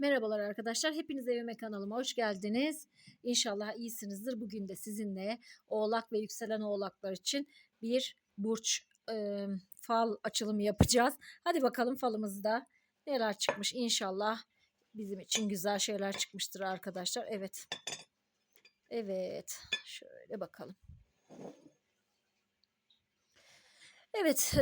Merhabalar arkadaşlar. Hepiniz evime kanalıma hoş geldiniz. İnşallah iyisinizdir. Bugün de sizinle oğlak ve yükselen oğlaklar için bir burç e, fal açılımı yapacağız. Hadi bakalım falımızda neler çıkmış. İnşallah bizim için güzel şeyler çıkmıştır arkadaşlar. Evet. Evet. Şöyle bakalım. Evet,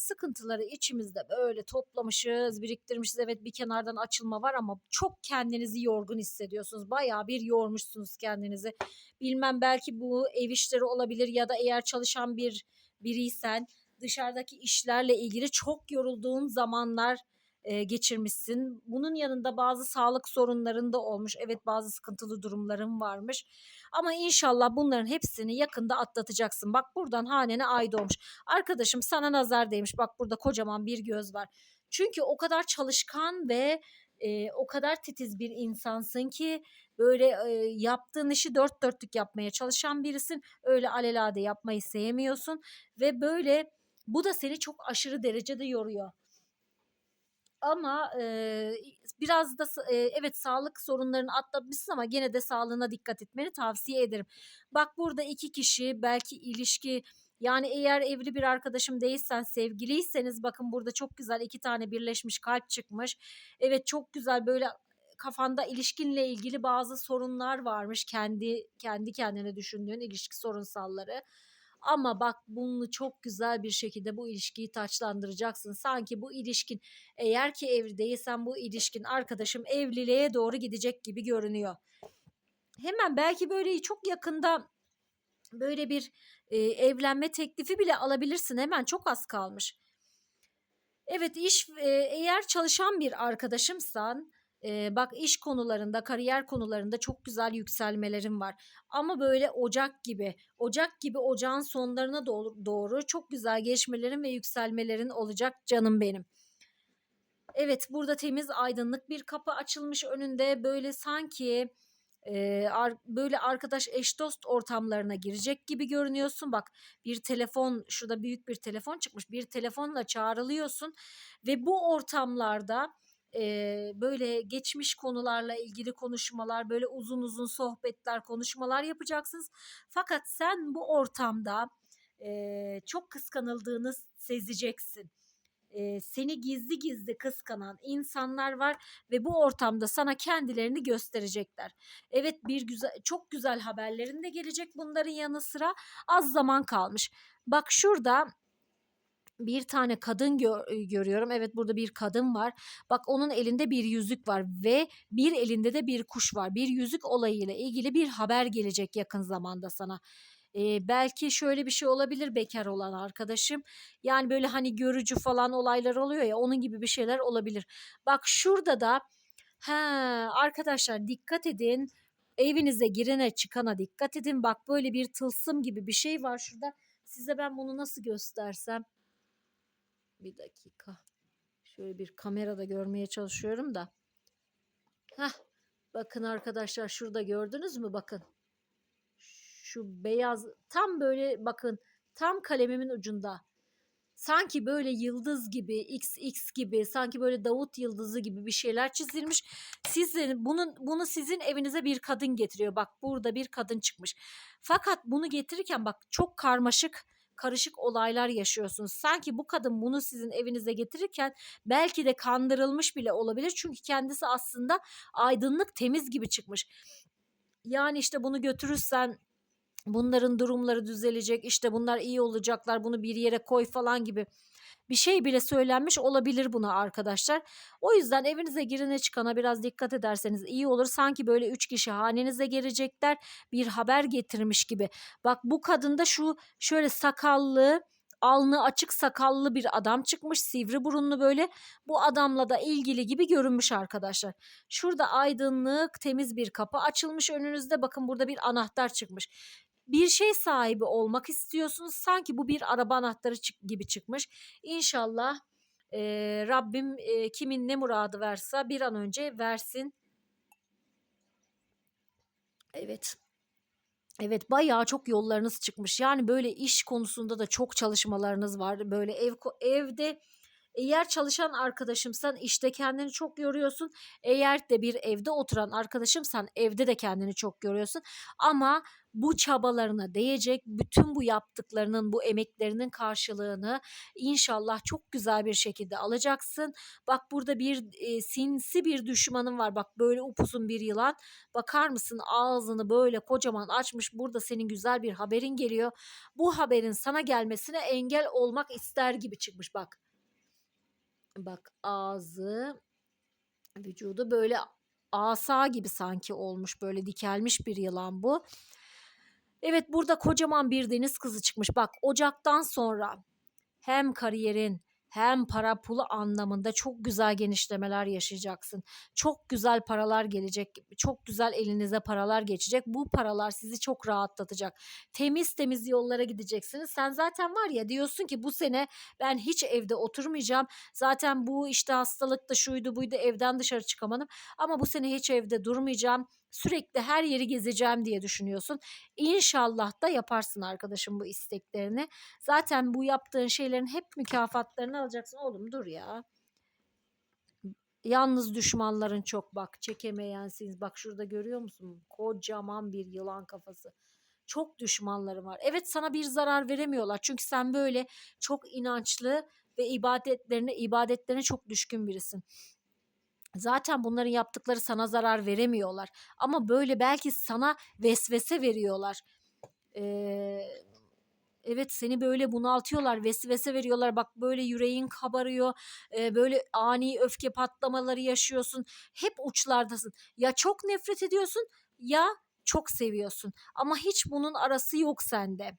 sıkıntıları içimizde böyle toplamışız, biriktirmişiz. Evet, bir kenardan açılma var ama çok kendinizi yorgun hissediyorsunuz. Bayağı bir yormuşsunuz kendinizi. Bilmem belki bu ev işleri olabilir ya da eğer çalışan bir biriysen dışarıdaki işlerle ilgili çok yorulduğun zamanlar eee, geçirmişsin. Bunun yanında bazı sağlık sorunların da olmuş. Evet, bazı sıkıntılı durumların varmış. Ama inşallah bunların hepsini yakında atlatacaksın. Bak buradan hanene ay doğmuş. Arkadaşım sana nazar değmiş. Bak burada kocaman bir göz var. Çünkü o kadar çalışkan ve e, o kadar titiz bir insansın ki böyle e, yaptığın işi dört dörtlük yapmaya çalışan birisin. Öyle alelade yapmayı sevmiyorsun ve böyle bu da seni çok aşırı derecede yoruyor. Ama e, biraz da e, evet sağlık sorunlarını atlatmışsın ama gene de sağlığına dikkat etmeni tavsiye ederim. Bak burada iki kişi belki ilişki yani eğer evli bir arkadaşım değilsen sevgiliyseniz bakın burada çok güzel iki tane birleşmiş kalp çıkmış. Evet çok güzel böyle kafanda ilişkinle ilgili bazı sorunlar varmış kendi kendi kendine düşündüğün ilişki sorunsalları. Ama bak bunu çok güzel bir şekilde bu ilişkiyi taçlandıracaksın. Sanki bu ilişkin eğer ki evli değilsen bu ilişkin arkadaşım evliliğe doğru gidecek gibi görünüyor. Hemen belki böyle çok yakında böyle bir e, evlenme teklifi bile alabilirsin. Hemen çok az kalmış. Evet iş e, eğer çalışan bir arkadaşımsan e, bak iş konularında, kariyer konularında çok güzel yükselmelerim var. Ama böyle ocak gibi, ocak gibi ocağın sonlarına doğru, doğru çok güzel geçmelerin ve yükselmelerin olacak canım benim. Evet burada temiz aydınlık bir kapı açılmış önünde böyle sanki e, ar, böyle arkadaş eş dost ortamlarına girecek gibi görünüyorsun. Bak bir telefon şurada büyük bir telefon çıkmış bir telefonla çağrılıyorsun ve bu ortamlarda e, böyle geçmiş konularla ilgili konuşmalar böyle uzun uzun sohbetler konuşmalar yapacaksınız. Fakat sen bu ortamda e, çok kıskanıldığını sezeceksin e, seni gizli gizli kıskanan insanlar var ve bu ortamda sana kendilerini gösterecekler. Evet bir güzel çok güzel haberlerin de gelecek bunların yanı sıra az zaman kalmış. Bak şurada bir tane kadın gö- görüyorum. Evet burada bir kadın var. Bak onun elinde bir yüzük var ve bir elinde de bir kuş var. Bir yüzük olayıyla ilgili bir haber gelecek yakın zamanda sana. Ee, belki şöyle bir şey olabilir bekar olan arkadaşım. Yani böyle hani görücü falan olaylar oluyor ya onun gibi bir şeyler olabilir. Bak şurada da ha arkadaşlar dikkat edin. Evinize girene çıkana dikkat edin. Bak böyle bir tılsım gibi bir şey var şurada. Size ben bunu nasıl göstersem. Bir dakika. Şöyle bir kamerada görmeye çalışıyorum da. Heh, bakın arkadaşlar şurada gördünüz mü? Bakın. Şu beyaz tam böyle bakın tam kalemimin ucunda. Sanki böyle yıldız gibi, XX gibi, sanki böyle Davut yıldızı gibi bir şeyler çizilmiş. Sizin bunun bunu sizin evinize bir kadın getiriyor. Bak burada bir kadın çıkmış. Fakat bunu getirirken bak çok karmaşık karışık olaylar yaşıyorsunuz. Sanki bu kadın bunu sizin evinize getirirken belki de kandırılmış bile olabilir. Çünkü kendisi aslında aydınlık, temiz gibi çıkmış. Yani işte bunu götürürsen bunların durumları düzelecek, işte bunlar iyi olacaklar, bunu bir yere koy falan gibi bir şey bile söylenmiş olabilir buna arkadaşlar. O yüzden evinize girene çıkana biraz dikkat ederseniz iyi olur. Sanki böyle üç kişi hanenize gelecekler bir haber getirmiş gibi. Bak bu kadında şu şöyle sakallı alnı açık sakallı bir adam çıkmış sivri burunlu böyle bu adamla da ilgili gibi görünmüş arkadaşlar. Şurada aydınlık temiz bir kapı açılmış önünüzde bakın burada bir anahtar çıkmış bir şey sahibi olmak istiyorsunuz. Sanki bu bir araba anahtarı gibi çıkmış. İnşallah e, Rabbim e, kimin ne muradı verse bir an önce versin. Evet. Evet bayağı çok yollarınız çıkmış. Yani böyle iş konusunda da çok çalışmalarınız var. Böyle ev evde Eğer çalışan arkadaşımsan işte kendini çok yoruyorsun. Eğer de bir evde oturan arkadaşımsan evde de kendini çok yoruyorsun. Ama bu çabalarına değecek bütün bu yaptıklarının, bu emeklerinin karşılığını inşallah çok güzel bir şekilde alacaksın. Bak burada bir e, sinsi bir düşmanın var. Bak böyle upuzun bir yılan. Bakar mısın ağzını böyle kocaman açmış. Burada senin güzel bir haberin geliyor. Bu haberin sana gelmesine engel olmak ister gibi çıkmış bak. Bak ağzı, vücudu böyle asa gibi sanki olmuş. Böyle dikelmiş bir yılan bu. Evet burada kocaman bir deniz kızı çıkmış. Bak Ocak'tan sonra hem kariyerin hem para pulu anlamında çok güzel genişlemeler yaşayacaksın. Çok güzel paralar gelecek. Çok güzel elinize paralar geçecek. Bu paralar sizi çok rahatlatacak. Temiz temiz yollara gideceksiniz. Sen zaten var ya diyorsun ki bu sene ben hiç evde oturmayacağım. Zaten bu işte hastalıkta şuydu buydu evden dışarı çıkamadım. Ama bu sene hiç evde durmayacağım. Sürekli her yeri gezeceğim diye düşünüyorsun. İnşallah da yaparsın arkadaşım bu isteklerini. Zaten bu yaptığın şeylerin hep mükafatlarını alacaksın. Oğlum dur ya. Yalnız düşmanların çok bak çekemeyensiniz. Bak şurada görüyor musun? Kocaman bir yılan kafası. Çok düşmanları var. Evet sana bir zarar veremiyorlar. Çünkü sen böyle çok inançlı ve ibadetlerine ibadetlerine çok düşkün birisin. Zaten bunların yaptıkları sana zarar veremiyorlar. Ama böyle belki sana vesvese veriyorlar. Ee, evet seni böyle bunaltıyorlar, vesvese veriyorlar. Bak böyle yüreğin kabarıyor. e, böyle ani öfke patlamaları yaşıyorsun. Hep uçlardasın. Ya çok nefret ediyorsun ya çok seviyorsun. Ama hiç bunun arası yok sende.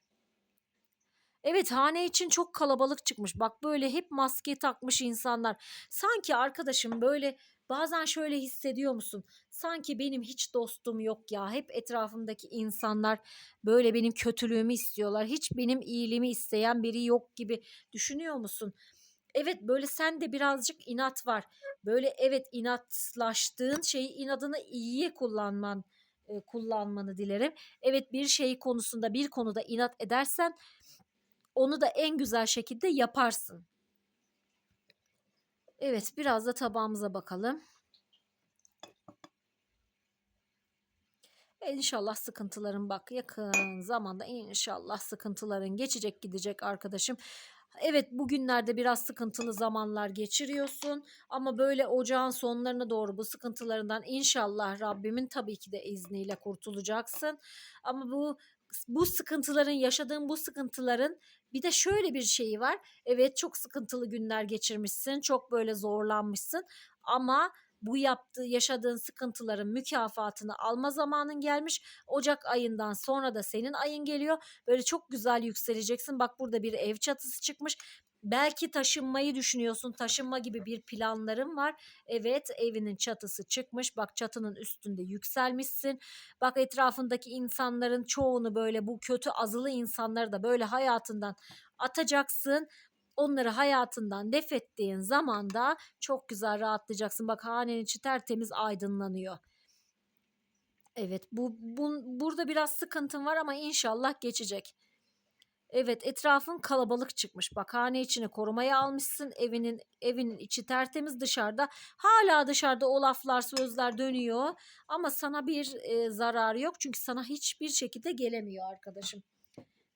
Evet hane için çok kalabalık çıkmış. Bak böyle hep maske takmış insanlar. Sanki arkadaşım böyle bazen şöyle hissediyor musun? Sanki benim hiç dostum yok ya. Hep etrafımdaki insanlar böyle benim kötülüğümü istiyorlar. Hiç benim iyiliğimi isteyen biri yok gibi düşünüyor musun? Evet böyle sende birazcık inat var. Böyle evet inatlaştığın şeyi inadını iyiye kullanman e, kullanmanı dilerim. Evet bir şey konusunda bir konuda inat edersen onu da en güzel şekilde yaparsın. Evet biraz da tabağımıza bakalım. İnşallah sıkıntıların bak yakın zamanda inşallah sıkıntıların geçecek gidecek arkadaşım. Evet bugünlerde biraz sıkıntılı zamanlar geçiriyorsun ama böyle ocağın sonlarına doğru bu sıkıntılarından inşallah Rabbimin tabii ki de izniyle kurtulacaksın. Ama bu bu sıkıntıların yaşadığın bu sıkıntıların bir de şöyle bir şeyi var. Evet çok sıkıntılı günler geçirmişsin. Çok böyle zorlanmışsın. Ama bu yaptığı yaşadığın sıkıntıların mükafatını alma zamanın gelmiş. Ocak ayından sonra da senin ayın geliyor. Böyle çok güzel yükseleceksin. Bak burada bir ev çatısı çıkmış. Belki taşınmayı düşünüyorsun. Taşınma gibi bir planların var. Evet evinin çatısı çıkmış. Bak çatının üstünde yükselmişsin. Bak etrafındaki insanların çoğunu böyle bu kötü azılı insanları da böyle hayatından atacaksın. Onları hayatından def ettiğin zaman da çok güzel rahatlayacaksın. Bak hanenin içi tertemiz aydınlanıyor. Evet bu, bu burada biraz sıkıntın var ama inşallah geçecek. Evet etrafın kalabalık çıkmış. Bak hane içine korumaya almışsın. Evinin evinin içi tertemiz dışarıda. Hala dışarıda o laflar sözler dönüyor. Ama sana bir e, zararı yok. Çünkü sana hiçbir şekilde gelemiyor arkadaşım.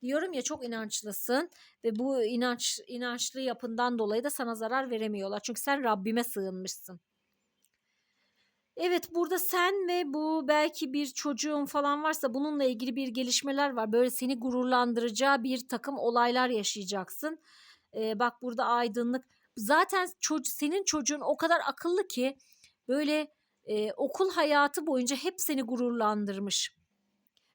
Diyorum ya çok inançlısın ve bu inanç inançlı yapından dolayı da sana zarar veremiyorlar. Çünkü sen Rabbime sığınmışsın. Evet burada sen ve bu belki bir çocuğun falan varsa bununla ilgili bir gelişmeler var. Böyle seni gururlandıracağı bir takım olaylar yaşayacaksın. Ee, bak burada aydınlık. Zaten çocuk, senin çocuğun o kadar akıllı ki böyle e, okul hayatı boyunca hep seni gururlandırmış.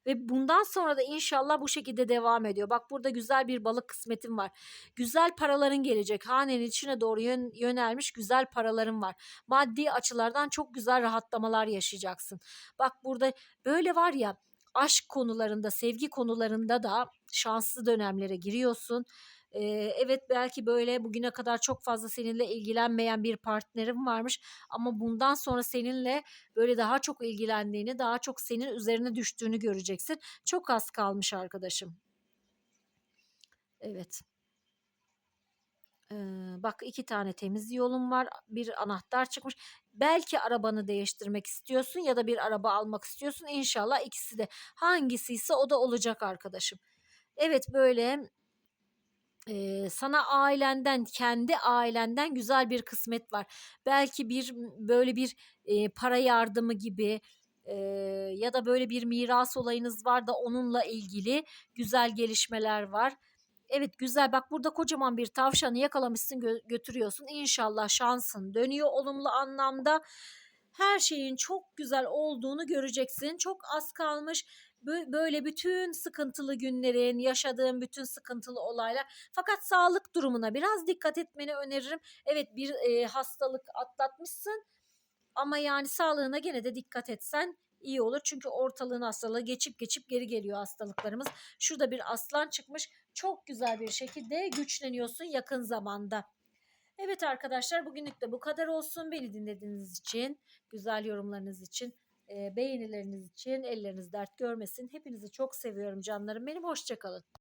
Ve bundan sonra da inşallah bu şekilde devam ediyor. Bak burada güzel bir balık kısmetim var. Güzel paraların gelecek. Hanenin içine doğru yön, yönelmiş güzel paraların var. Maddi açılardan çok güzel rahatlamalar yaşayacaksın. Bak burada böyle var ya aşk konularında, sevgi konularında da şanslı dönemlere giriyorsun. Ee, evet belki böyle bugüne kadar çok fazla seninle ilgilenmeyen bir partnerim varmış ama bundan sonra seninle böyle daha çok ilgilendiğini, daha çok senin üzerine düştüğünü göreceksin. Çok az kalmış arkadaşım. Evet. Bak 2 tane temiz yolun var. Bir anahtar çıkmış. Belki arabanı değiştirmek istiyorsun ya da bir araba almak istiyorsun. İnşallah ikisi de hangisiyse o da olacak arkadaşım. Evet böyle Eee, sana ailenden, kendi ailenden güzel bir kısmet var. Belki bir böyle bir, eee, para yardımı gibi, eee, ya da böyle bir miras olayınız var da onunla ilgili güzel gelişmeler var. Evet, güzel. Bak burada kocaman bir tavşanı yakalamışsın, gö götürüyorsun. İnşallah şansın dönüyor olumlu anlamda. Her şeyin çok güzel olduğunu göreceksin. Çok az kalmış. Bö böyle bütün sıkıntılı günlerin, yaşadığın bütün sıkıntılı olaylar fakat sağlık durumuna biraz dikkat etmeni öneririm. Evet, bir, eee, hastalık atlatmışsın ama yani sağlığına gene de dikkat etsen iyi olur. Çünkü ortalığın hastalığı geçip geçip geri geliyor hastalıklarımız. Şurada bir aslan çıkmış. Çok güzel bir şekilde güçleniyorsun yakın zamanda. Evet arkadaşlar bugünlük de bu kadar olsun. Beni dinlediğiniz için, güzel yorumlarınız için, beğenileriniz için elleriniz dert görmesin. Hepinizi çok seviyorum canlarım benim. Hoşça kalın.